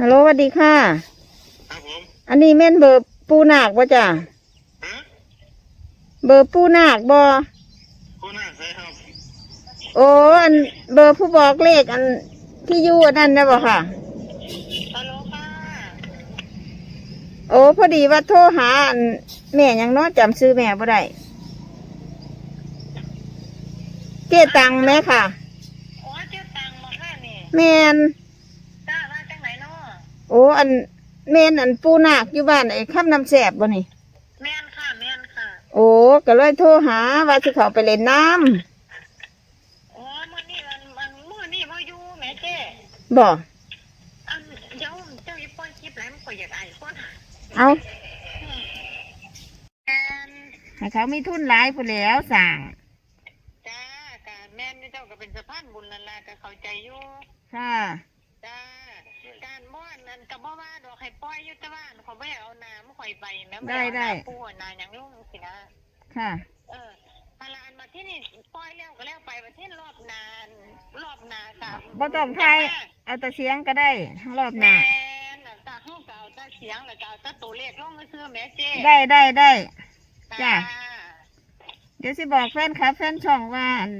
ฮัลโหลสวัสดีค่ะ ครับผมอันนี้แม่นเบอร์ปูนาคบ่จ้ะฮะเบอร์ปูนาคบ่ผู้น่าใช่ครับโอ้อันเบอร์ผู้บอกเลขอันที่อยู่อันนั้นนะบ่ค่ะ ฮัลโหลค่ะโอ้พอดีว่าโทรหาอันแม่หยังเน้อจำซื้อแม่บ่ได้เจ๊ตังแม่ค่ะ โอ้เจ้าตังมาค่ะนี่ แม่น จ้ามาจังไหนเนาะ โอ้อันแม่นอันปูนาคอยู่บ้านไอ้ข้ามน้ำแสบบ่นี่ แม่นค่ะแม่นค่ะ โอ้ก็เลยโทรหาว่าสิเขาไปเล่นน้โอ้มื่อนี้มันมันมื่อนี้มาอยู่แม่เจ้ำบ่อันเดี๋ยวเจ้าอีป้อนคลิปแล้วมันก็อยากอายคนเอาแม่นให้เขามีทุนหลายผู้นแหล้วสั่งจ้ากะแม่นเจ้าก็เป็นสะพานบุญนั่นล่ะก็เข้าใจอยู่ค่ะจ้าการม่อ นนั่นก็บ่ว่าดอกให้ปล่อยอยู่แต่ว่าเขาไม่เอาน้ำข่อยไปแม่บ่เอาน้ำปูน้ำหยังลงสินะ ค่ะ เออพาลานมาที่นี่ปล่อยแล้วก็แล้วไปประเทศรอบนาน รอบนากับบ่ต้องไทย เอาแต่เสียงก็ได้ทั้งรอบหแม่น้าน่ะตาห้องเก่าตาเสียงแล้วก็เอาตาตัวเลขลงมาซื้อแม่เจ๊ได้ได้ได้ จ้ะจ้าเดี๋ยวสิบอกแฟนครับแฟนช่องว่าอัน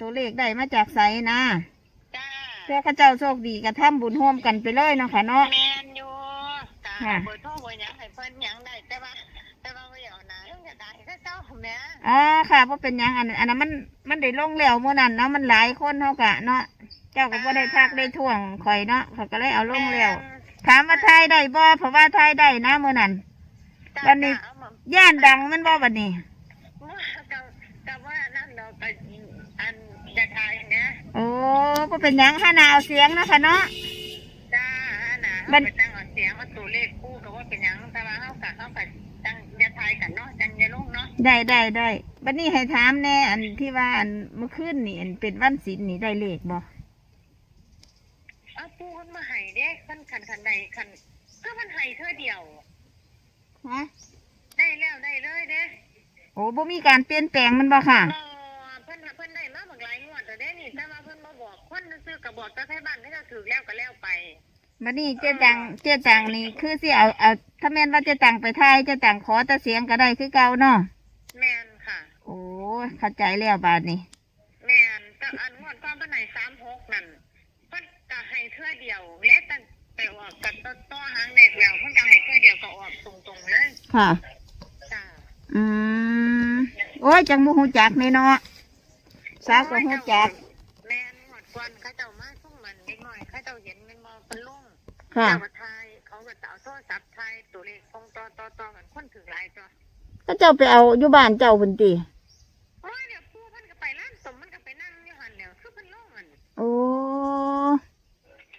ตัวเลขได้มาจากไสนะจ้า เพื่อเข้าเจ้าโชคดีกระทำบุญร่วมกันไปเลยเนาะค่ะเนาะ แม่นอยู่กาค่ะ เบอร์โทรเบอร์หยังให้เพิ่นหยังได้แต่ว่า แต่ว่าไม่เอาหนาเรื่องจะได้ถ้าเจ้าแม่อ๋อค่ะเพราะเป็นหยังอันนั้นอันนั้นมันมันได้ลงแล้วเมื่อนั้นเนาะมันหลายคนเท่ากะเนาะเจ้าก็บ่ได้พักได้ท่วงข่อยเนาะเขาก็เลยเอาลงแล้วถามว่าทายได้บ่เพราะว่าทายได้นะเมื่อนั้น จ้าวันนี้ จ้าเอามาย่านดังมันบ่บัดนี้กับกับว่านั่นเราก็อันจะทายนะ โอ้บ่เป็นหยังห้านาเอาเสียงเนาะค่ะเนาะ จ้านะมัมันน ไปตั้งเอาเสียงมาตัวเลขคู่กับว่าเป็นหยังแต่ว่าเขากับเขากับจังอยาทายกันเนาะจังอยาลงเนาะได้ได้ได้บัดนี้ให้ถามแน่อันที่ว่าอันเมื่อคืนนี่อันเป็นวันศีลนี่ได้เลขบ่เอาปูคนมาให้เด้ขันขันขันใดขันก็มันให้เธอเดียว ฮะได้แล้วได้เลยเด้โอ้บ่มีการเปลี่ยนแปลงมันบ่ค่ะ เออเพิ่นเพิ่นได้มาบางหลายงวด แต่เด้นี่แต่ว่าเพิ่นมาบอกคนซื้อกับบอกตาไทยบ้านให้เราถือแล้วก็แล้วไปบัดนี้เจ๊ตังเจ๊ตังนี่คือสิเอาเอาถ้าแม่นว่าเจ๊ตังไปทายเจ๊ตังขอแต่เสียงก็ได้คือเก่าเนาะแม่นค่ะโอ้เข้าใจแล้วบาดนี้แม่นแต่อันงวดก่อนเพิ่นให้สามหกนั่นเพิ่นก็ให้เธอเดียวและตั้งแต่ออกกับต้นต่อหางเด็กแล้วเพิ่นก็ให้เธอเดียวก็ออกตรงๆเลยค่ะ จ้าอืมโอ้ยจังบ่ฮู้จักนี่เนาะ สาวก็ฮู้จักแม่นหมดก่อนเขาเจ้ามาซุ่มมันนิดหน่อยเขาเจ้าเห็นแมันมองเป็นลุงค่ะเจ้ามาทายเขาก็จะเอาโทรศัพท์ทายตัวเลขตรงต่อต่อต่อกันคนถึงหลายตัวก็เจ้าไปเอาอยู่บ้านเจ้าพุ่นติโอ้ยเดี๋ยวผู้เพิ่นก็ไปร้านสมมันก็ไปนั่งอยู่หันเดี๋ยวคือเพิ่นลงอันโอ้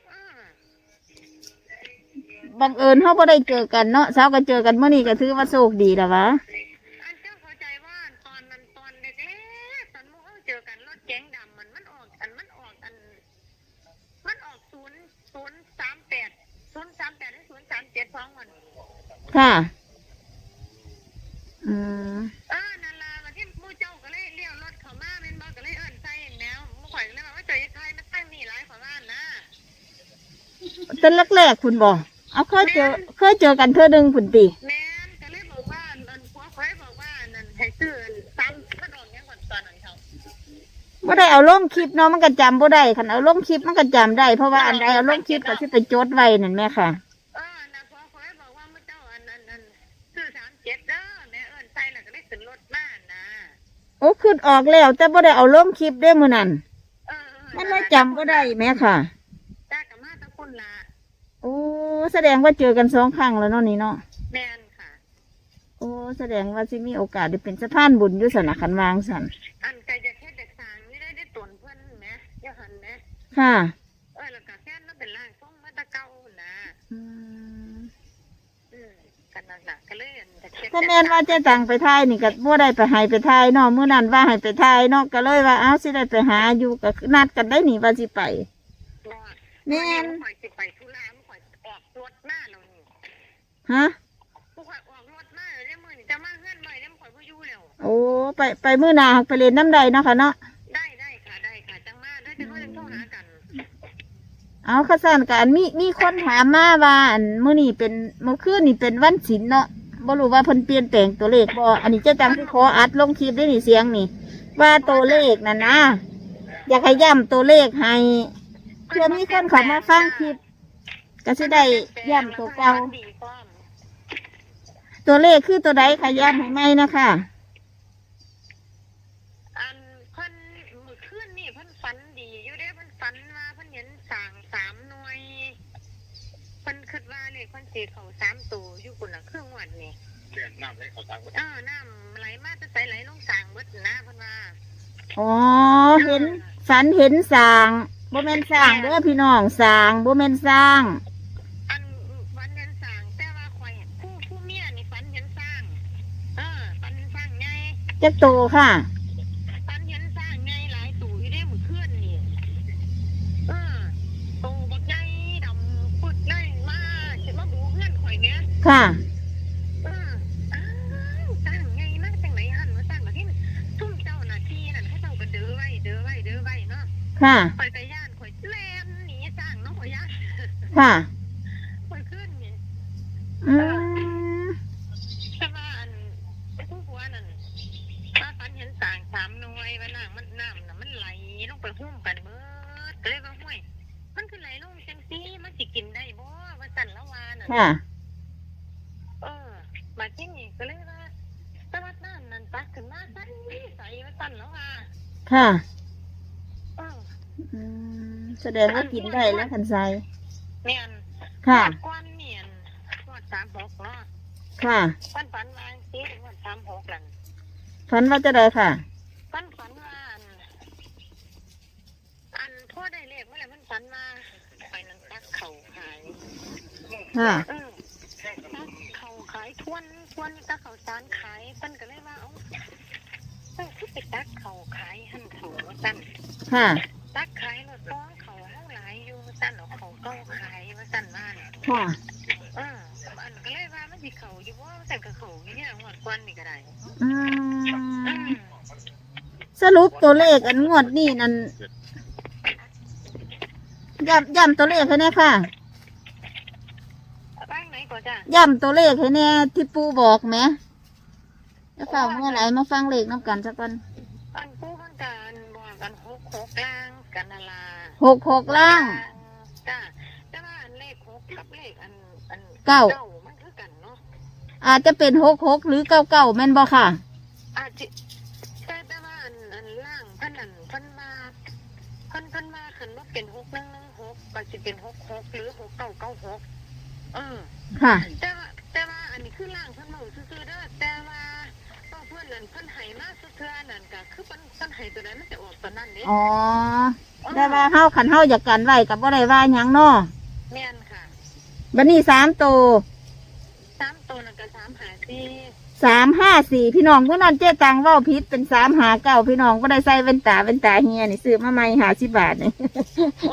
เออบังเอิญเฮาบ่ได้เจอกันเนาะสาวก็เจอกันเมื่อนี้ก็ถือว่าโชคดีแล้ววะอันเจ้าเข้าใจว่าตอนนั้นตอนเด็กๆตอนหมู่เฮาเจอกันรถเก๋งดำมันมันออกอันมันออกอัน มันออก ศูนย์ศูนย์สามแปดศูนย์สามแปดหรือศูนย์สามเจ็ดสองมันค่ะอืมเออนั่นล่ะวันที่หมู่เจ้าก็เลยเลี้ยวรถเข้ามาแม่นบ่ก็เลยเอิ้นใส่แนวหมู่ข่อยก็เลยว่าว่าเจ้าอย่าทายมาตั้งนี่หลายกว่าบ้านนะแต่แรกๆคุณบ่เอาเคยเจอเคยเจอกันเทื่อหนึงพุ่นติแม่ บ่ได้เอาลงคลิปเนาะมันก็จำบ่ได้คันเอาลงคลิปมันก็จำได้ เพราะว่าอันใดเอาลงคลิปก็สิไปจดไว้นั่นแม่ค่ะ เออนะผัวข่อยบอกว่ามื้อเจ้าอันอันอันซื้อสามเจ็ดเด้อแม่เอิ้นใส่แล้วก็เลยขึ้นรถบ้านนะโอ้ขึ้นออกแล้ว แต่บ่ได้เอาลงคลิปได้อมื้อนั้นเออเออมันเลยจำบ่ได้แม่ค่ะ จ้ากับมาตะคุณละโอ้แสดงว่าเจอกันสองครั้งแล้วเนาะนี่เนาะแม่นค่ะ โอ้แสดงว่าสิมีโอกาสได้เป็นสะพานบุญอยู่สนะคันวางสัน อัน ค่ะเออแล้วก็แค่นั้นเป็นร่างทรงมาตะเก่านะอืมอืมกันนั่นน่ะก็เลยอันจะเช็ดถ้าแม่นว่าเจะตังไปทายนี่ก็บ่ได้ไปให้ไปทายเนาะมื้อนั้นว่าให้ไปทายเนาะก็เลยว่าเอ้าสิได้ไปหาอยู่ก็นัดกันได้นี่ว่าสิไปแม่น ข่อยสิไปธุระข่อยออกรถมาแล้วนี่ฮะ ผู้ข่อยออกรถมาแล้วเด้มื้อนี้จะมาเฮือนใหม่เด้ข่อยบ่อยู่แล้ว โอ้ไปไปมื้อหน้าไปเล่นน้ำใดเนาะค่ะเนาะ ได้ได้ค่ะได้ค่ะจังมาได้จะ เอาข้าสั่นกันมีมีคนถามมาว่าอันมื้อนี้เป็นเมื่อคืนนี่เป็นวันศิลเนาะบ่รู้ว่าเพิ่นเปลี่ยนแปลงตัวเลขบ่อันนี้เจะจำที่ขออัดลงคลิปได้นี่เสียงนี่ ว่าตัวเลขนั่นนะอยากให้ย้ำตัวเลขให้เพื่อมีคนเขามาฟังคลิปก็สิได้ย้ำตัวเก่าตัวเลขคือตัวใดค่ะย้ำให้ไหมนะคะ อันเพิ่นมื้อคืนนี่เพิ่นฝันดีอยู่เด้เพิ่นฝันว่าเพิ่นเห็นสางสามหน่วยเพิ่นคิ ดว่าเลขเพิ่นสิเข้าสามตัวอยู่พุ่นน่ะครึ่งวันนี่เดือนน้ำไหลเขาตามกันเออน้ำไหลมาจะใสไหลลงสางเบิดนะเพิ่นว่าอ๋อเห็นฝันเห็นสร้างบ่แม่นสร้างเด้อพี่น้องสร้างบ่แม่นสร้าง อันฝันเห็นสางแต่ว่าข่อยผู้ผู้เมียนี่ฝันเห็นสร้าง เออฝันเห็นสร้างไงจักโตค่ะ ฝันเห็นสร้างไงหลายตู่อยู่ได้มื้อคืนนี่เออโตบักใหญ่ดำปุดเลยมาสิมาบูเฮือนข่อยเนี่ย ค่ะเอออ้าวสร้างไงมาจังไหนหั่นว่าสร้างบักที่ซุ่มเจ้าหน้าที่นั่นเขาเจ้าก็เด้อไว้เด้อไว้เด้อไว้เนาะค่ะข่อยก็ย่านข่อยแล่นหนีสร้างเนาะข่อยย่านค่ะข่อยขึ้นนี่อืมแต่ว่าอันผู้ผัวนั่นถ้าฝันเห็นสางสามหน่วยว่าน้ำมันน้ำน่ะมันไหลลงไปหุ้มกันเบิดก็เลยว่าห้วย มันคือไหลลงจังซี่มันสิกินได้บ่ว่าสั่นละวาน่ะค่ะ เออ มาที่นี่ก็เลยว่าแต่ว่าน้ำนั่นตักขึ้นมาสั่น ใสว่าสั่นละวาค่ะเอออืมแสดงว่ากินได้แล้วคันไซเมียนค่ะก้อนเมียนงวดสามหกเนาะค่ะ ฝันฝันวาจังซี่งวดสามหกนั่นฝันว่าจะได้ค่ะ ฝันฝันว่าอันอันพ่อได้เลขเมื่อไหร่มันฝันว่าไปนั่งตักเข่าขาย ค่ะ เออตักเข่าขายทวนทวนตักเข่าสารขายเพิ่นก็เลยว่าเอ้า เพิ่นคือไปตักเข่าขายหั่นเข่าว่าซั่นค่ะ ตักขายรถฟ้องเข่าเฮาหลายอยู่ว่าซั่นเอาเข่าเก้าขายว่าซั่นว่าน่ะค่ะเอออันก็เลยว่ามันสิเข่าอยู่บ่ว่าซั่นก็เข่าอยู่เนี่ยงวดก่อนนี่ก็ได้อือืมมสรุปตัวเลขอันงวดนี่นั่นย้ำย้ำตัวเลขให้แน่ค่ะบ้างไหนก่อนจ้ะย้ำตัวเลขให้แน่ที่ปูบอกไหม แล้วเฝ้าเมื่อไหร่มาฟังเลขน้ำกันสักวันอันผู้ข้างการบอกกันหกหกล่างกันนาลาหกหกล่างจ้าแต่ว่าอันเลขหกกับเลขอันอันเก้ามันคือกันเนาะอาจจะเป็นหกหกหรือเก้าเก้าแม่นบ่ค่ะ อาจจะแต่แต่ว่าอันอันล่างเพันอันเพันมาเพันเพันมาขันว่าเป็นหกหนึ่งหนึ่งหกก็จะเป็นหกหกหรือหกเก้าเก้าหกเออค่ะแต่ว่าแต่ว่าอันนี้คือล่างเพันมาซื่อๆเด้อแต่ว่าก็ เพื่อนนั่นเพันไห้มาซื่อๆนั่นก็คือเพันเพันไห้ตัวนั้นมันจะออกตอนนั้นเด้อ๋อเออแต่ว่าเฮาขันเฮาอยากกันไว้กับบ่ได้ว่าหยังเนาะแม่นค่ะบัดนี้สามตัวสามตัวนั่นก็สามหาสี่สามห้าสี่พี่น้องเมื่อนั้นเจ๊ตังเว่าพิษเป็นสามหาเก้าพี่น้องก็ได้ใส่เป็นตาเป็นตาเฮียนี่ซื้อมาใหม่หาสิบบาทนี่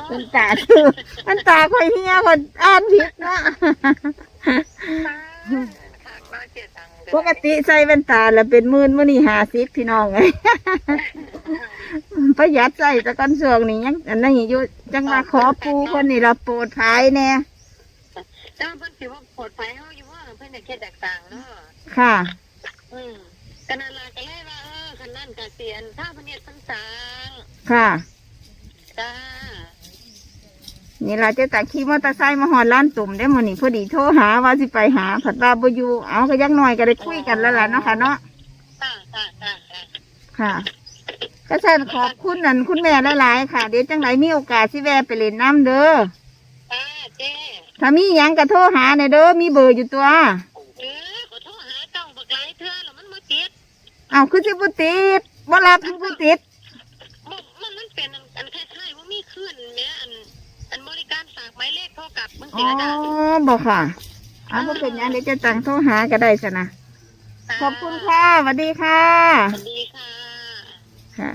เป็นตาคือเป็นตาคอยเฮียคนอ่านผิดเนาะค่ะมาเจ็ดตังค์ ปก ติใส่เป็นตาแล้วเป็นหมื่นมื่อนี่หาสิบพี่น้องไง ประหยัดใส่แตะกันส่วงนี่ยังอันนั้นอยู่จังมาขอปูคนนี่เราโปรดภายแน่แต่ว่าเพิ่นสิว่าปลอดภัยเฮาอยู่ว่าเพิ่นจะเฮ็ดแตกต่างเนาะค่ะ อืมกันนั่นล่ะก็เลยว่าเออคันนั้นก็เสียนถ้าเพิ่นเฮ็ดเพิ่นสร้างค่ะ จ้า นี่เราจะตักขี่มอเตอร์ไซค์มาหอดร้านตุ่มได้หมดนี่พอดีโทรหาว่าสิไปหาผัดว่าบอยู่เอาก็ยักหน่อยก็ได้คุยกันแล้วล่ะเนาะค่ะเนาะจ้าจ้าจ้าจ้าค่ะก็ใช่ขอบคุณนั่นคุณแม่หลายๆค่ะ เดี๋ยวจังไรมีโอกาสสิแวะไปเล่นน้ำเด้อจ้าเจ้ถ้ามีหยังก็โทรหาในอยเด้อมีเบอร์อยู่ตัวเออขอโทษหาเจ้าบักหลายเทื่อแล้วมันบ่ติดเอาคือสิบุติดบ่รับคือบุติด มันอ๋สิอละจ้าบอกค่ะเอาบ่เป็นหยังเดี๋ยวจะตังโทรหาก็ได้สนะ ขอบคุณค่ะสวัสดีค่ะ สวัสดีค่ะค่ะ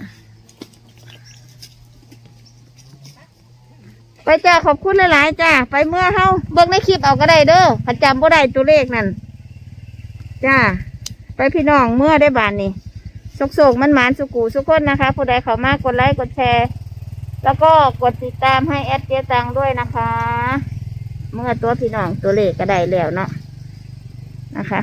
ไปจ้าขอบคุณหลาย ๆ จ้าไปเมื่อเฮาเบิ่งในคลิปเอาก็ได้เด้อถ้าจำบ่ได้ตัวเลขนั่นจ้าไปพี่น้องเมื่อได้บานนี่สุกๆมันหมานสุกูสุกคนนะคะ ผู้ใดเขามากกดไลค์กดแชร์ แล้วก็กดติดตามให้แอดเจ๊ตังด้วยนะคะ เมื่อตัวพี่น้องตัวเลขก็ได้แล้วเนาะนะคะ